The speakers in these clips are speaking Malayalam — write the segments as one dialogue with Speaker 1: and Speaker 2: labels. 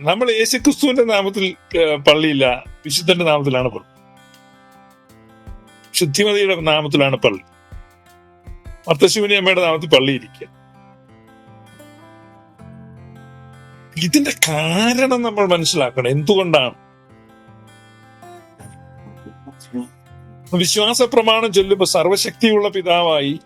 Speaker 1: നമ്മൾ യേശുക്രിസ്തുവിന്റെ നാമത്തിൽ പള്ളിയില്ല. വിശുദ്ധന്റെ നാമത്തിലാണ് പള്ളി. ശുദ്ധിമതിയുടെ നാമത്തിലാണ് പള്ളി. മർത്തശിവനി അമ്മയുടെ നാമത്തിൽ പള്ളി ഇരിക്കുക ഇതിന്റെ കാരണം നമ്മൾ മനസ്സിലാക്കണം. എന്തുകൊണ്ടാണ്? വിശ്വാസ പ്രമാണം ചൊല്ലുമ്പോൾ സർവശക്തിയുള്ള പിതാവായി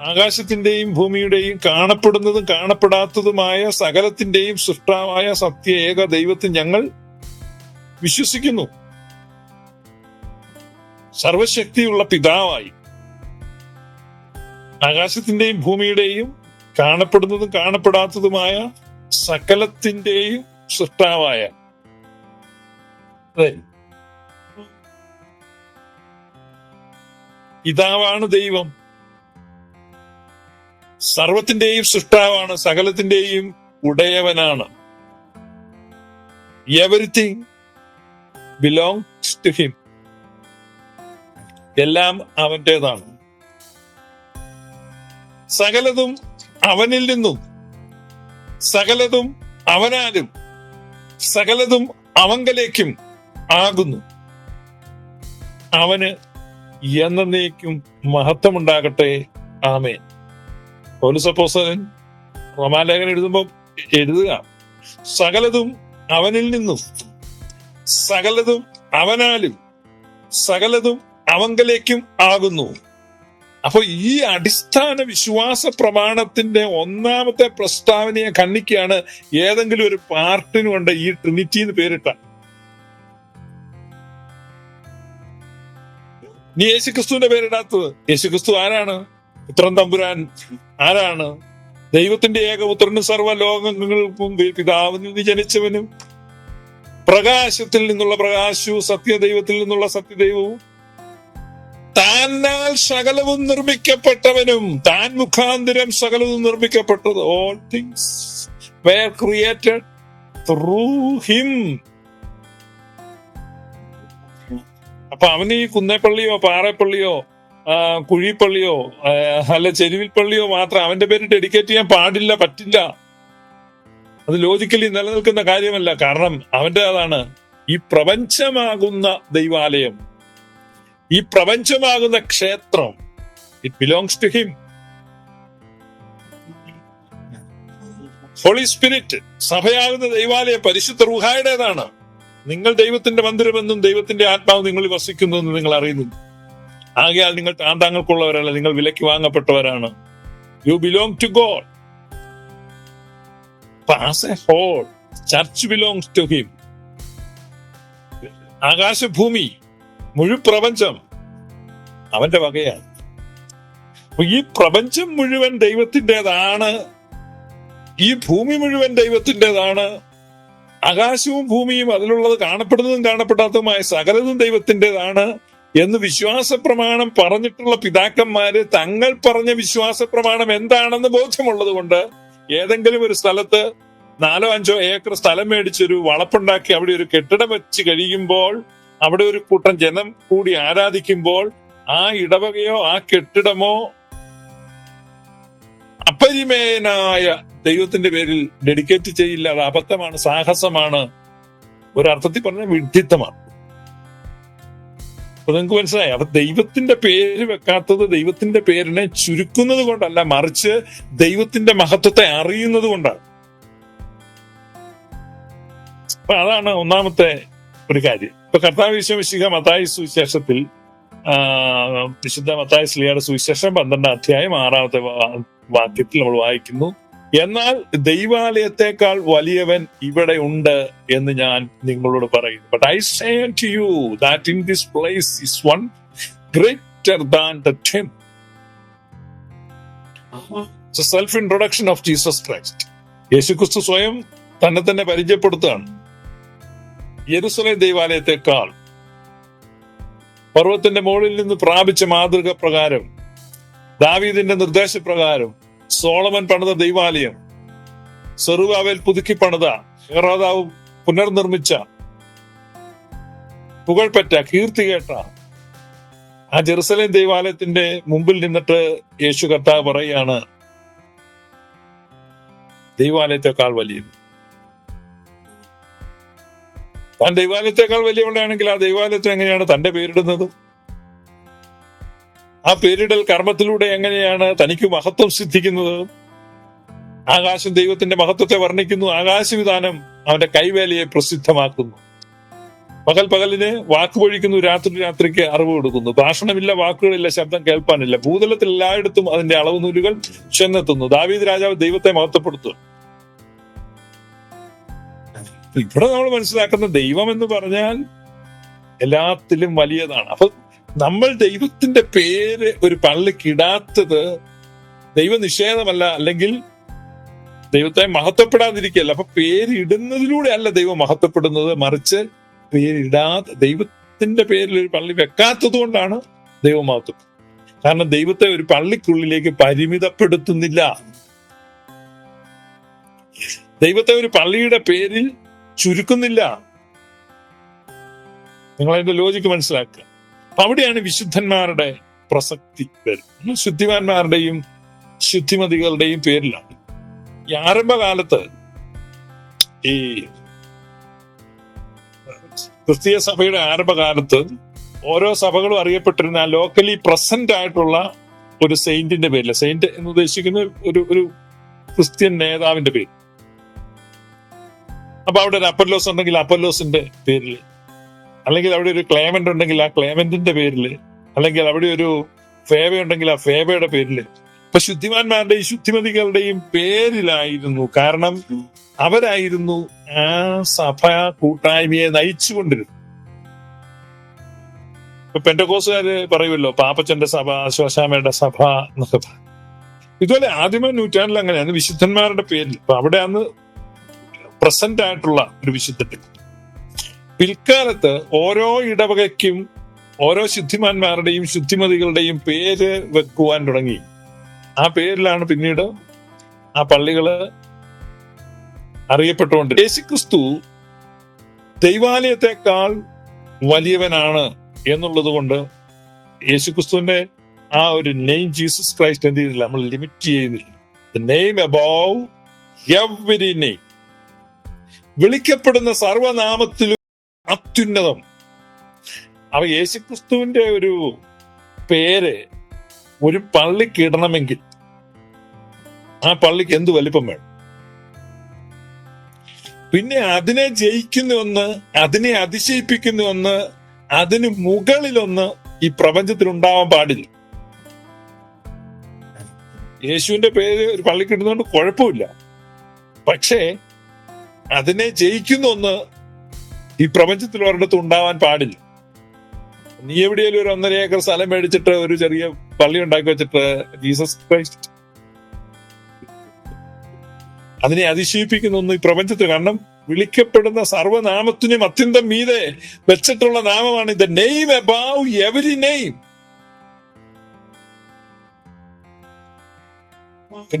Speaker 1: ആകാശത്തിന്റെയും ഭൂമിയുടെയും കാണപ്പെടുന്നതും കാണപ്പെടാത്തതുമായ സകലത്തിന്റെയും സൃഷ്ടാവായ സത്യ ഏക ദൈവത്തെ ഞങ്ങൾ വിശ്വസിക്കുന്നു. സർവശക്തിയുള്ള പിതാവായി. ആകാശത്തിന്റെയും ഭൂമിയുടെയും കാണപ്പെടുന്നതും കാണപ്പെടാത്തതുമായ സകലത്തിന്റെയും സൃഷ്ടാവായ. പിതാവാണ് ദൈവം. സർവത്തിന്റെയും സൃഷ്ടാവാണ് സകലത്തിന്റെയും ഉടയവനാണ്. എവറിത്തിങ് ബിലോങ്സ് ടു ഹിം എല്ലാം അവന്റേതാണ്. സകലതും അവനിൽ നിന്നും സകലതും അവനാലും സകലതും അവങ്കലേക്കും ആകുന്നു. അവന് എന്നേക്കും മഹത്വമുണ്ടാകട്ടെ. ആമേൻ. പൗലുസപ്പോസൻ റോമാലേഖനം എഴുതുമ്പോൾ എഴുതുക. സകലതും അവനിൽ നിന്നും സകലതും അവനാലും സകലതും അവങ്കലേക്കും ആകുന്നു. അപ്പൊ ഈ അടിസ്ഥാന വിശ്വാസ പ്രമാണത്തിന്റെ ഒന്നാമത്തെ പ്രസ്താവനയെ ഖണ്ഡിക്കുകയാണ് ഏതെങ്കിലും ഒരു പാർട്ടിന് കൊണ്ട് ഈ ട്രിനിറ്റി എന്ന് പേരിട്ട. നീ യേശുക്രിസ്തുവിന്റെ പേരിടാത്തത്. യേശുക്രിസ്തു ആരാണ്? പുത്രൻ തമ്പുരാൻ ആരാണ്? ദൈവത്തിന്റെ ഏകപുത്രനും സർവ ലോകങ്ങൾക്കും പിതാവിൽ നിന്ന് ജനിച്ചവനും പ്രകാശത്തിൽ നിന്നുള്ള പ്രകാശവും സത്യദൈവത്തിൽ നിന്നുള്ള സത്യദൈവവും താനാൽ സകലവും നിർമ്മിക്കപ്പെട്ടവനും താൻ മുഖാന്തരം സകലവും നിർമ്മിക്കപ്പെട്ടത് all things were created through him അപ്പൊ അവന് ഈ കുന്നേപ്പള്ളിയോ പാറപ്പള്ളിയോ കുഴിപ്പള്ളിയോ അല്ല ചെരുവിൽ പള്ളിയോ മാത്രം അവന്റെ പേര് ഡെഡിക്കേറ്റ് ചെയ്യാൻ പാടില്ല പറ്റില്ല. അത് ലോജിക്കലി നിലനിൽക്കുന്ന കാര്യമല്ല. കാരണം അവന്റെ അതാണ് ഈ പ്രപഞ്ചമാകുന്ന ദൈവാലയം. ഈ പ്രപഞ്ചമാകുന്ന ക്ഷേത്രം. It belongs to him holy spirit സഭയാകുന്ന ദൈവാലയം പരിശുദ്ധ റുഹായുടേതാണ്. നിങ്ങൾ ദൈവത്തിന്റെ മന്ദിരമെന്നും ദൈവത്തിന്റെ ആത്മാവ് നിങ്ങളിൽ വസിക്കുന്നു എന്ന് നിങ്ങൾ അറിയുന്നു. ആകയാൽ നിങ്ങൾ താന്താങ്ങൾക്കുള്ളവരല്ല നിങ്ങൾ വിലയ്ക്ക് വാങ്ങപ്പെട്ടവരാണ്. You belong to God whole church belongs to him ആകാശഭൂമി മുഴുപ്രപഞ്ചം അവന്റെ വകയാണ്. ഈ പ്രപഞ്ചം മുഴുവൻ ദൈവത്തിന്റെതാണ്. ഈ ഭൂമി മുഴുവൻ ദൈവത്തിന്റെതാണ്. ആകാശവും ഭൂമിയും അതിലുള്ളത് കാണപ്പെടുന്നതും കാണപ്പെടാത്തതുമായ സകലതും ദൈവത്തിന്റെതാണ്. എന്ന് വിശ്വാസ പ്രമാണം പറഞ്ഞിട്ടുള്ള പിതാക്കന്മാര് തങ്ങൾ പറഞ്ഞ വിശ്വാസ പ്രമാണം എന്താണെന്ന് ബോധ്യമുള്ളത് കൊണ്ട് ഏതെങ്കിലും ഒരു സ്ഥലത്ത് നാലോ അഞ്ചോ ഏക്കർ സ്ഥലം മേടിച്ചൊരു വളപ്പുണ്ടാക്കി അവിടെ ഒരു കെട്ടിടം വെച്ച് കഴിയുമ്പോൾ അവിടെ ഒരു കൂട്ടം ജനം കൂടി ആരാധിക്കുമ്പോൾ ആ ഇടവകയോ ആ കെട്ടിടമോ അപരിമേയനായ ദൈവത്തിന്റെ പേരിൽ ഡെഡിക്കേറ്റ് ചെയ്യില്ല. അത് അബദ്ധമാണ് സാഹസമാണ്. ഒരർത്ഥത്തിൽ പറഞ്ഞ വിഡ്ഢിത്തമാണ്. അപ്പൊ നിങ്ങൾക്ക് മനസ്സിലായി? അപ്പൊ ദൈവത്തിന്റെ പേര് വെക്കാത്തത് ദൈവത്തിന്റെ പേരിനെ ചുരുക്കുന്നത് കൊണ്ടല്ല മറിച്ച് ദൈവത്തിന്റെ മഹത്വത്തെ അറിയുന്നത് കൊണ്ടാണ്. അപ്പൊ അതാണ് ഒന്നാമത്തെ ഒരു കാര്യം. ഇപ്പൊ കർത്താവ് വിശ്വമിശിക മത്തായി സുവിശേഷത്തിൽ വിശുദ്ധ മത്തായ സ്ലിയുടെ സുവിശേഷം പന്ത്രണ്ടാം അധ്യായം ആറാമത്തെ വാക്യത്തിൽ നമ്മൾ വായിക്കുന്നു. എന്നാൽ ദൈവാലയത്തെക്കാൾ വലിയവൻ ഇവിടെ ഉണ്ട് എന്ന് ഞാൻ നിങ്ങളോട് പറയുന്നു. But I say to you that in this place is one greater than the temple self introduction of Jesus Christ യേശുക്രിസ്തു സ്വയം തന്നെ തന്നെ പരിചയപ്പെടുത്തുകയാണ്. യെരുസലേം ദൈവാലയത്തെക്കാൾ പർവത്തിന്റെ മുകളിൽ നിന്ന് പ്രാപിച്ച മാതൃക പ്രകാരം ദാവീദിന്റെ നിർദ്ദേശപ്രകാരം സോളമൻ പണിത ദൈവാലയം സെറുവാവേൽ പുതുക്കി പണിത ഹെറോദാവ് പുനർനിർമ്മിച്ച പുകഴ്പെറ്റ കീർത്തി കേട്ട ആ ജെറുസലേം ദൈവാലയത്തിന്റെ മുമ്പിൽ നിന്നിട്ട് യേശു കർത്താവ് പറയാണ് ദൈവാലയത്തെക്കാൾ വലിയത്. താൻ ദൈവാലയത്തെക്കാൾ വലിയവളാണെങ്കിൽ ആ ദൈവാലയത്തിന് എങ്ങനെയാണ് തന്റെ പേരിടുന്നത്? ആ പേരിടൽ കർമ്മത്തിലൂടെ എങ്ങനെയാണ് തനിക്ക് മഹത്വം സിദ്ധിക്കുന്നത്? ആകാശം ദൈവത്തിന്റെ മഹത്വത്തെ വർണിക്കുന്നു. ആകാശവിധാനം അവന്റെ കൈവേലയെ പ്രസിദ്ധമാക്കുന്നു. പകൽ പകലിന് വാക്ക് പൊഴിക്കുന്നു രാത്രി രാത്രിക്ക് അറിവ് കൊടുക്കുന്നു. ഭാഷണമില്ല വാക്കുകളില്ല ശബ്ദം കേൾപ്പാനില്ല. ഭൂതലത്തിൽ എല്ലായിടത്തും അതിന്റെ അളവ് നൂലുകൾ ചെന്നെത്തുന്നു. ദാവീദ് രാജാവ് ദൈവത്തെ മഹത്വപ്പെടുത്തുന്നു. ഇവിടെ നമ്മൾ മനസ്സിലാക്കുന്ന ദൈവം എന്ന് പറഞ്ഞാൽ എല്ലാത്തിലും വലിയതാണ്. അപ്പൊ നമ്മൾ ദൈവത്തിന്റെ പേര് ഒരു പള്ളിക്കിടാത്തത് ദൈവനിഷേധമല്ല അല്ലെങ്കിൽ ദൈവത്തെ മഹത്വപ്പെടാതിരിക്കുകയല്ല. അപ്പൊ പേരിടുന്നതിലൂടെ അല്ല ദൈവം മഹത്വപ്പെടുന്നത്. മറിച്ച് പേരിടാത്ത ദൈവത്തിന്റെ പേരിൽ ഒരു പള്ളി വെക്കാത്തത് കൊണ്ടാണ് ദൈവം മഹത്വം കാരണം ദൈവത്തെ ഒരു പള്ളിക്കുള്ളിലേക്ക് പരിമിതപ്പെടുത്തുന്നില്ല. ദൈവത്തെ ഒരു പള്ളിയുടെ പേരിൽ ചുരുക്കുന്നില്ല. നിങ്ങൾ അതിന്റെ ലോജിക്ക് മനസ്സിലാക്കുക. അവിടെയാണ് വിശുദ്ധന്മാരുടെ പ്രസക്തി വരുന്നത്. ശുദ്ധിമാന്മാരുടെയും ശുദ്ധിമതികളുടെയും പേരിലാണ്. ഈ ആരംഭകാലത്ത് ഈ ക്രിസ്തീയ സഭയുടെ ആരംഭകാലത്ത് ഓരോ സഭകളും അറിയപ്പെട്ടിരുന്ന ലോക്കലി പ്രസന്റ് ആയിട്ടുള്ള ഒരു സെയിന്റിന്റെ പേരിൽ സെയിന്റ് എന്ന് ഉദ്ദേശിക്കുന്ന ഒരു ഒരു ക്രിസ്ത്യൻ നേതാവിന്റെ പേര്. അപ്പൊ അവിടെ ഒരു അപ്പല്ലോസ് ഉണ്ടെങ്കിൽ അപ്പല്ലോസിന്റെ പേരിൽ അല്ലെങ്കിൽ അവിടെ ഒരു ക്ലേമന്റ് ഉണ്ടെങ്കിൽ ആ ക്ലേമന്റിന്റെ പേരിൽ അല്ലെങ്കിൽ അവിടെ ഒരു ഫേവ ഉണ്ടെങ്കിൽ ആ ഫേവയുടെ പേരിൽ ഇപ്പൊ ശുദ്ധിമാന്മാരുടെയും ശുദ്ധിമതികളുടെയും പേരിലായിരുന്നു കാരണം അവരായിരുന്നു ആ സഭ കൂട്ടായ്മയെ നയിച്ചുകൊണ്ടിരുന്നത്. ഇപ്പൊ പെൻഡകോസുകാര് പറയുമല്ലോ പാപ്പച്ചന്റെ സഭ ശോശാമയുടെ സഭ എന്നൊക്കെ പറയും. ഇതുപോലെ ആദ്യമ നൂറ്റാണ്ടിൽ അങ്ങനെയാണ് വിശുദ്ധന്മാരുടെ പേരിൽ. അപ്പൊ അവിടെ അന്ന് പ്രസന്റ് ആയിട്ടുള്ള ഒരു വിശുദ്ധന്റെ പിൽക്കാലത്ത് ഓരോ ഇടവകയ്ക്കും ഓരോ ശുദ്ധിമാന്മാരുടെയും ശുദ്ധിമതികളുടെയും പേര് വെക്കുവാൻ തുടങ്ങി. ആ പേരിലാണ് പിന്നീട് ആ പള്ളികൾ അറിയപ്പെട്ടുകൊണ്ട് യേശുക്രിസ്തു ദൈവാലയത്തെക്കാൾ വലിയവനാണ് എന്നുള്ളത് കൊണ്ട് യേശുക്രിസ്തുവിന്റെ ആ ഒരു നെയിം ജീസസ് ക്രൈസ്റ്റ് എന്ത് ചെയ്തില്ല നമ്മൾ ലിമിറ്റ് ചെയ്യുന്നില്ല നെയിം അബൌവ് എവരി നെയിം വിളിക്കപ്പെടുന്ന സർവനാമത്തിലും അത്യുന്നതം. അവ യേശുക്രിസ്തുവിന്റെ ഒരു പേര് ഒരു പള്ളിക്ക് ഇടണമെങ്കിൽ ആ പള്ളിക്ക് എന്ത് വലിപ്പം വേണം? പിന്നെ അതിനെ ജയിക്കുന്ന ഒന്ന് അതിനെ അതിശയിപ്പിക്കുന്ന ഒന്ന് അതിന് മുകളിലൊന്ന് ഈ പ്രപഞ്ചത്തിൽ ഉണ്ടാവാൻ പാടില്ല. യേശുവിന്റെ പേര് ഒരു പള്ളിക്ക് ഇടുന്നതുകൊണ്ട് കുഴപ്പമില്ല. പക്ഷേ അതിനെ ജയിക്കുന്ന ഒന്ന് ഈ പ്രപഞ്ചത്തിൽ ഒരിടത്ത് ഉണ്ടാവാൻ പാടില്ല. നീ എവിടെയെങ്കിലും ഒരു ഒന്നര ഏക്കർ സ്ഥലം മേടിച്ചിട്ട് ഒരു ചെറിയ പള്ളി ഉണ്ടാക്കി വെച്ചിട്ട് ജീസസ് ക്രൈസ്റ്റ് അതിനെ അതിശയിപ്പിക്കുന്ന ഒന്ന് ഈ പ്രപഞ്ചത്തിൽ കാരണം വിളിക്കപ്പെടുന്ന സർവനാമത്തിനും അത്യന്തം മീതെ വെച്ചിട്ടുള്ള നാമമാണ് ഇത് നെയ്മ് അബൌ എവരി നെയ്മ്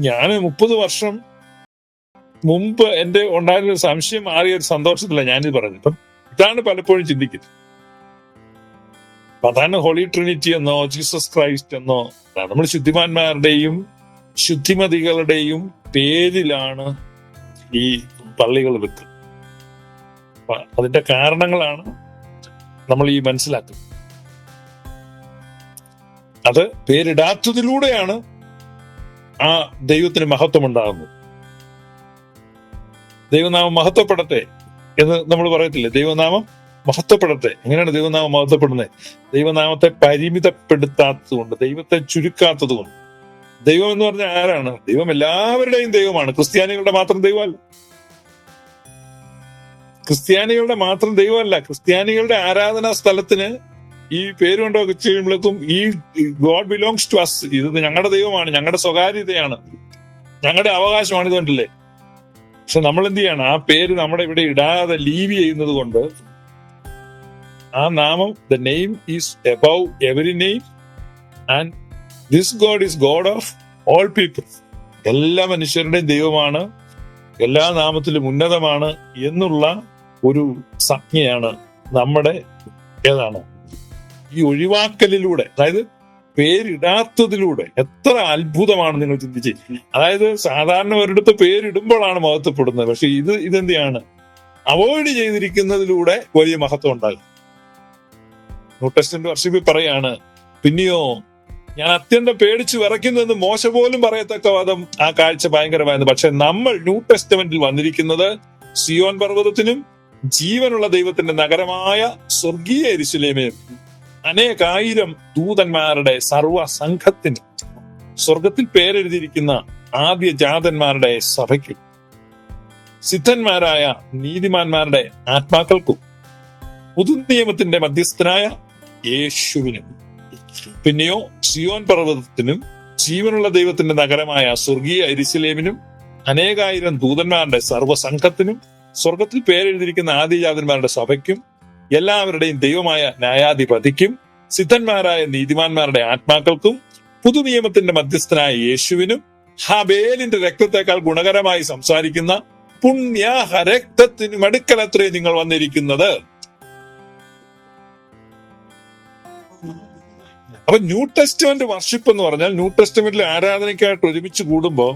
Speaker 1: ഞാൻ മുപ്പത് വർഷം മുമ്പ് എന്റെ ഉണ്ടായിരുന്ന ഒരു സംശയം മാറിയ ഒരു സന്തോഷത്തിലാണ് ഞാനിത് പറഞ്ഞത്. ഇപ്പം ഇതാണ് പലപ്പോഴും ചിന്തിക്കുന്നത്. പ്രധാന ഹോളി ട്രിനിറ്റി എന്നോ ജീസസ് ക്രൈസ്റ്റ് എന്നോ നമ്മൾ ശുദ്ധിമാന്മാരുടെയും ശുദ്ധിമതികളുടെയും പേരിലാണ് ഈ പള്ളികൾ വെക്കുന്നത്. അതിന്റെ കാരണങ്ങളാണ് നമ്മൾ ഈ മനസ്സിലാക്കുന്നത്. അത് പേരിടാത്തതിലൂടെയാണ് ആ ദൈവത്തിന് മഹത്വം ഉണ്ടാകുന്നത് ദൈവനാമം മഹത്വപ്പെടട്ടെ. എന്ന് നമ്മൾ പറയത്തില്ലേ? ദൈവനാമം മഹത്വപ്പെടട്ടെ. എങ്ങനെയാണ് ദൈവനാമം മഹത്വപ്പെടുന്നത്? ദൈവനാമത്തെ പരിമിതപ്പെടുത്താത്തതുകൊണ്ട് ദൈവത്തെ ചുരുക്കാത്തതുകൊണ്ട്. ദൈവം എന്ന് പറഞ്ഞാൽ ആരാണ്? ദൈവം എല്ലാവരുടെയും ദൈവമാണ്. ക്രിസ്ത്യാനികളുടെ മാത്രം ദൈവമല്ല. ക്രിസ്ത്യാനികളുടെ മാത്രം ദൈവമല്ല. ക്രിസ്ത്യാനികളുടെ ആരാധനാ സ്ഥലത്തിന് ഈ പേര് കൊണ്ടൊക്കെ ചെയ്യുമ്പോഴേക്കും ഈ ഗോഡ് ബിലോങ്സ് ടു അസ് ഇത് ഞങ്ങളുടെ ദൈവമാണ് ഞങ്ങളുടെ സ്വകാര്യതയാണ്. ഞങ്ങളുടെ അവകാശമാണ് ഇതുകൊണ്ടല്ലേ കണ്ടില്ലേ? പക്ഷെ നമ്മൾ എന്ത് ചെയ്യണം ആ പേര് നമ്മുടെ ഇവിടെ ഇടാതെ ലീവ് ചെയ്യുന്നത് കൊണ്ട് ആ നാമം the name is above every name and this God is God of all people എല്ലാ മനുഷ്യരുടെയും ദൈവമാണ്. എല്ലാ നാമത്തിലും ഉന്നതമാണ് എന്നുള്ള ഒരു സംജ്ഞയാണ് നമ്മുടെ ഏതാണ്? ഈ ഒഴിവാക്കലിലൂടെ. അതായത് പേരിടാത്തതിലൂടെ എത്ര അത്ഭുതമാണ് നിങ്ങൾ ചിന്തിച്ച്. അതായത് സാധാരണ ഒരിടത്ത് പേരിടുമ്പോഴാണ് മഹത്വപ്പെടുന്നത്. പക്ഷെ ഇത് ഇതെന്തിയാണ് അവോയ്ഡ് ചെയ്തിരിക്കുന്നതിലൂടെ വലിയ മഹത്വം ഉണ്ടാകും. ന്യൂ ടെസ്റ്റന്റ് വർഷിപ്പിൽ പറയാണ് പിന്നെയോ ഞാൻ അത്യന്തം പേടിച്ചു വിറയ്ക്കുന്നെന്ന് മോശ പോലും പറയത്തക്ക വാദം ആ കാഴ്ച ഭയങ്കരമായിരുന്നു. പക്ഷെ നമ്മൾ ന്യൂ ടെസ്റ്റമെന്റിൽ വന്നിരിക്കുന്നത് സിയോൻ പർവതത്തിനും ജീവനുള്ള ദൈവത്തിന്റെ നഗരമായ സ്വർഗീയ എരിശിലേമയും അനേകായിരം ദൂതന്മാരുടെ സർവ സംഘത്തിന് സ്വർഗത്തിൽ പേരെഴുതിയിരിക്കുന്ന ആദ്യ ജാതന്മാരുടെ സഭയ്ക്കും സിദ്ധന്മാരായ നീതിമാന്മാരുടെ ആത്മാക്കൾക്കും പുതു നിയമത്തിന്റെ മധ്യസ്ഥനായ യേശുവിനും പിന്നെയോ സിയോൻ പർവതത്തിനും ജീവനുള്ള ദൈവത്തിന്റെ നഗരമായ സ്വർഗീയ എരിശിലേമിനും അനേകായിരം ദൂതന്മാരുടെ സർവസംഘത്തിനും സ്വർഗത്തിൽ പേരെഴുതിയിരിക്കുന്ന ആദ്യജാതന്മാരുടെ സഭയ്ക്കും എല്ലാവരുടെയും ദൈവമായ ന്യായാധിപതിക്കും സിദ്ധന്മാരായ നീതിമാന്മാരുടെ ആത്മാക്കൾക്കും പുതുനിയമത്തിന്റെ മധ്യസ്ഥനായ യേശുവിനും ഹബേലിന്റെ രക്തത്തെക്കാൾ ഗുണകരമായി സംസാരിക്കുന്ന പുണ്യാഹ രക്തത്തിനും അടുക്കലത്രേ നിങ്ങൾ വന്നിരിക്കുന്നത്. അപ്പൊ ന്യൂ ടെസ്റ്റ്മെന്റ് വർഷിപ്പ് എന്ന് പറഞ്ഞാൽ ന്യൂ ടെസ്റ്റ്മെന്റിൽ ആരാധനയ്ക്കായിട്ട് ഒരുമിച്ച് കൂടുമ്പോൾ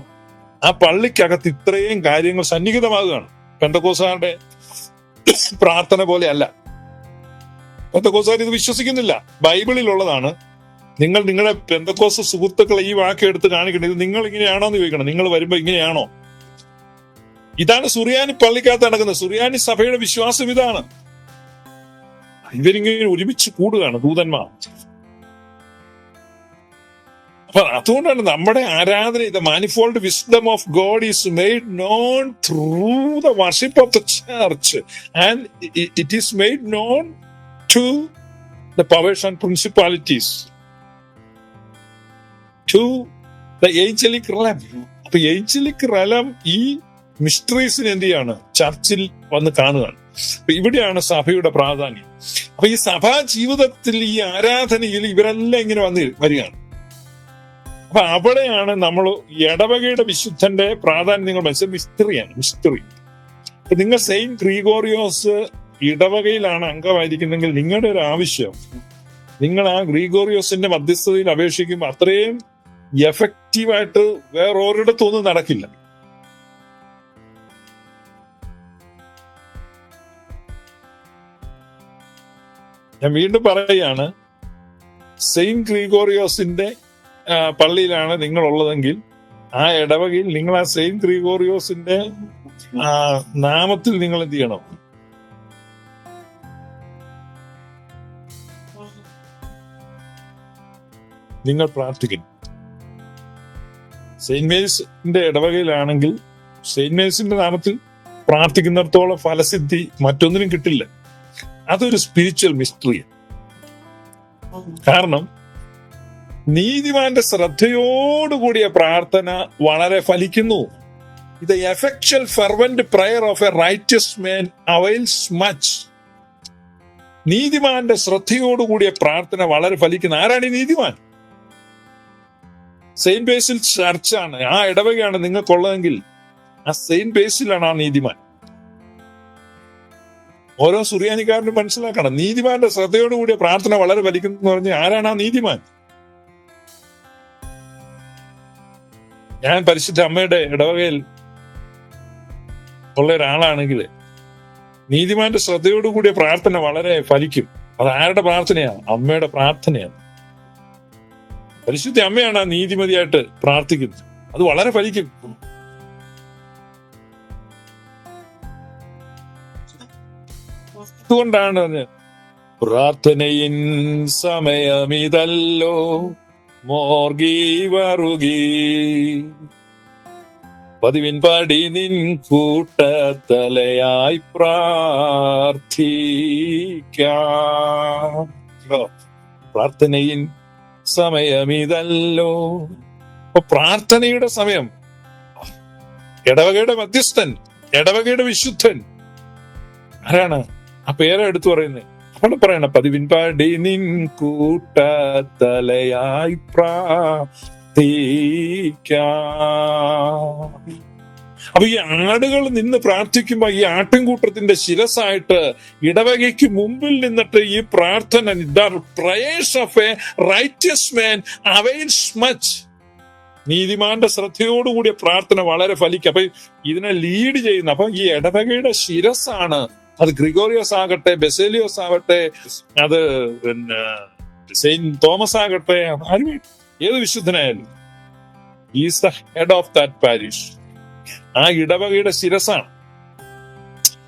Speaker 1: ആ പള്ളിക്കകത്ത് ഇത്രയും കാര്യങ്ങൾ സന്നിഹിതമാകുകയാണ്. പെന്തക്കോസാരുടെ പ്രാർത്ഥന പോലെ അല്ല പെന്തക്കോസാർ ഇത് വിശ്വസിക്കുന്നില്ല. ബൈബിളിൽ ഉള്ളതാണ് നിങ്ങൾ നിങ്ങളുടെ പെന്തക്കോസ് സുഹൃത്തുക്കളെ ഈ വാക്ക് എടുത്ത് കാണിക്കണം ഇത് നിങ്ങൾ ഇങ്ങനെയാണോ എന്ന് ചോദിക്കണം. നിങ്ങൾ വരുമ്പോ ഇങ്ങനെയാണോ? ഇതാണ് സുറിയാനി പള്ളിക്കകത്ത് നടക്കുന്നത്. സുറിയാനി സഭയുടെ വിശ്വാസം ഇതാണ്. ഇവരിങ്ങനെ ഒരുമിച്ച് കൂടുകയാണ് ദൂതന്മാർ. അപ്പൊ അതുകൊണ്ടാണ് നമ്മുടെ ആരാധന the manifold wisdom of God is made known through the worship of the church and it is made known to the powers and principalities, to the angelic realm. അപ്പൊ ഏഞ്ചലിക് റലം ഈ മിസ്റ്ററീസിന് എന്ത് ചെയ്യാണ്? ചർച്ചിൽ വന്ന് കാണുകയാണ്. അപ്പൊ ഇവിടെയാണ് സഭയുടെ പ്രാധാന്യം. അപ്പൊ ഈ സഭാ ജീവിതത്തിൽ ഈ ആരാധനയിൽ ഇവരെല്ലാം ഇങ്ങനെ വന്ന് വരികയാണ്. അപ്പൊ അവിടെയാണ് നമ്മൾ ഇടവകയുടെ വിശുദ്ധന്റെ പ്രാധാന്യം. നിങ്ങൾ മനസ്സിലാക്കി മിസ്റ്ററിയാണ് മിസ്റ്ററി. നിങ്ങൾ സെയിം ഗ്രീഗോറിയോസ് ഇടവകയിലാണ് അംഗമായിരിക്കുന്നെങ്കിൽ നിങ്ങളുടെ ഒരു ആവശ്യം നിങ്ങൾ ആ ഗ്രീഗോറിയോസിന്റെ മധ്യസ്ഥതയിൽ അപേക്ഷിക്കുമ്പോൾ അത്രയും എഫക്റ്റീവായിട്ട് വേറെ വേറൊരിടത്തൊന്നും നടക്കില്ല. ഞാൻ വീണ്ടും പറയുകയാണ് സെയിന്റ് ഗ്രീഗോറിയോസിന്റെ പള്ളിയിലാണ് നിങ്ങൾ ഉള്ളതെങ്കിൽ ആ ഇടവകയിൽ നിങ്ങൾ ആ സെയിന്റ് ഗ്രീഗോറിയോസിന്റെ നാമത്തിൽ നിങ്ങൾ എന്ത് ചെയ്യണം? നിങ്ങൾ പ്രാർത്ഥിക്കും സെയിന്റ് മേരീസിന്റെ ഇടവകയിലാണെങ്കിൽ സെയിന്റ് മേരീസിന്റെ നാമത്തിൽ പ്രാർത്ഥിക്കുന്നിടത്തോളം ഫലസിദ്ധി മറ്റൊന്നിനും കിട്ടില്ല. അതൊരു സ്പിരിച്വൽ മിസ്റ്ററി കാരണം നീതിമാന്റെ ശ്രദ്ധയോടുകൂടിയ പ്രാർത്ഥന വളരെ ഫലിക്കുന്നു. ഇത് effectual fervent prayer of a righteous man avails much നീതിമാന്റെ ശ്രദ്ധയോടുകൂടിയ പ്രാർത്ഥന വളരെ ഫലിക്കുന്നു. ആരാണ് നീതിമാൻ? സെയിന്റ് ബേസിൽ ചർച്ചാണ് ആ ഇടവകയാണ് നിങ്ങൾക്കുള്ളതെങ്കിൽ ആ സെയിന്റ് ബേസിലാണ് ആ നീതിമാൻ. ഓരോ സുറിയാനിക്കാരനും മനസ്സിലാക്കണം. നീതിമാന്റെ ശ്രദ്ധയോടുകൂടിയ പ്രാർത്ഥന വളരെ വലിക്കുന്നു എന്ന് പറഞ്ഞാൽ ആരാണ് ആ നീതിമാൻ? ഞാൻ പരിശുദ്ധ അമ്മയുടെ ഇടവകയിൽ ഉള്ള ഒരാളാണെങ്കിൽ നീതിമാന്റെ ശ്രദ്ധയോടുകൂടിയ പ്രാർത്ഥന വളരെ ഫലിക്കും. അത് ആരുടെ പ്രാർത്ഥനയാണ്? അമ്മയുടെ പ്രാർത്ഥനയാണ്. പരിശുദ്ധ അമ്മയാണ് ആ നീതിമതിയായിട്ട് പ്രാർത്ഥിക്കുന്നത്. അത് വളരെ ഫലിക്കും. അതുകൊണ്ടാണ് പ്രാർത്ഥനയിൻ സമയമിതല്ലോ മോർഗി വറുകി. പതിവിൻ പടി നിൻ കൂട്ടത്തലയായി പ്രാർത്ഥിക്കാം. പ്രാർത്ഥനയിൻ സമയമിതല്ലോ. അപ്പൊ പ്രാർത്ഥനയുടെ സമയം. ഇടവകയുടെ മധ്യസ്ഥൻ ഇടവകയുടെ വിശുദ്ധൻ. ആരാണ് ആ പേരെ എടുത്തു പറയുന്നത് അവിടെ പറയണ പതിവിൻ പാടി നിൻ കൂട്ടത്തലയായി പ്രാർത്ഥിക്കാം. അപ്പൊ ഈ ആടുകൾ നിന്ന് പ്രാർത്ഥിക്കുമ്പോ ഈ ആട്ടിൻകൂട്ടത്തിന്റെ ശിരസായിട്ട് ഇടവകയ്ക്ക് മുമ്പിൽ നിന്നിട്ട് ഈ പ്രാർത്ഥന prayers of a righteous man avails much നീതിമാന്റെ ശ്രദ്ധയോടുകൂടിയ പ്രാർത്ഥന വളരെ ഫലിക്കും. അപ്പൊ ഇതിനെ ലീഡ് ചെയ്യുന്ന അപ്പൊ ഈ ഇടവകയുടെ ശിരസാണ്. അത് ഗ്രിഗോറിയോസ് ആകട്ടെ ബെസേലിയോസ് ആകട്ടെ അത് പിന്നെ സെയിന്റ് തോമസ് ആകട്ടെ ആരും ഏത് വിശുദ്ധനായാലും. Is the head of that parish ആ ഇടവകയുടെ ശിരസാണ്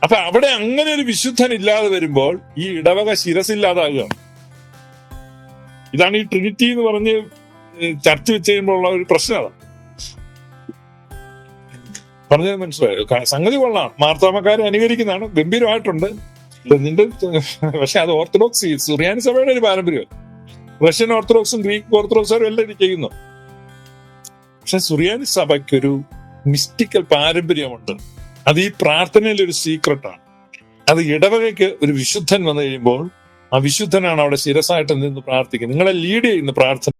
Speaker 1: അപ്പൊ അവിടെ അങ്ങനെ ഒരു വിശുദ്ധൻ ഇല്ലാതെ വരുമ്പോൾ ഈ ഇടവക ശിരസില്ലാതാകുകയാണ് ഇതാണ് ഈ ട്രിനിറ്റി എന്ന് പറഞ്ഞ് ചർച്ച ഉള്ള ഒരു പ്രശ്നം അതാണ്. പറഞ്ഞത് മനസ്സിലായോ? സംഗതി കൊള്ളാം. മാർത്തോമക്കാരെ അനുകരിക്കുന്നതാണ്. ഗംഭീരമായിട്ടുണ്ട്. നിന്റെ പക്ഷെ അത് ഓർത്തഡോക്സ് സുറിയാനി സഭയുടെ ഒരു പാരമ്പര്യം. റഷ്യൻ ഓർത്തഡോക്സും ഗ്രീക്ക് ഓർത്തഡോക്സും എല്ലാം ഇത് ചെയ്യുന്നു. പക്ഷെ സുറിയാനി സഭയ്ക്കൊരു മിസ്റ്റിക്കൽ പാരമ്പര്യമുണ്ട്. അത് ഈ പ്രാർത്ഥനയിൽ ഒരു സീക്രട്ടാണ് അത് ഇടവകയ്ക്ക് ഒരു വിശുദ്ധൻ വന്നു കഴിയുമ്പോൾ ആ വിശുദ്ധനാണ് അവിടെ ശിരസായിട്ട് നിന്ന് പ്രാർത്ഥിക്കുന്നത്. നിങ്ങളെ ലീഡ് ചെയ്യുന്ന പ്രാർത്ഥന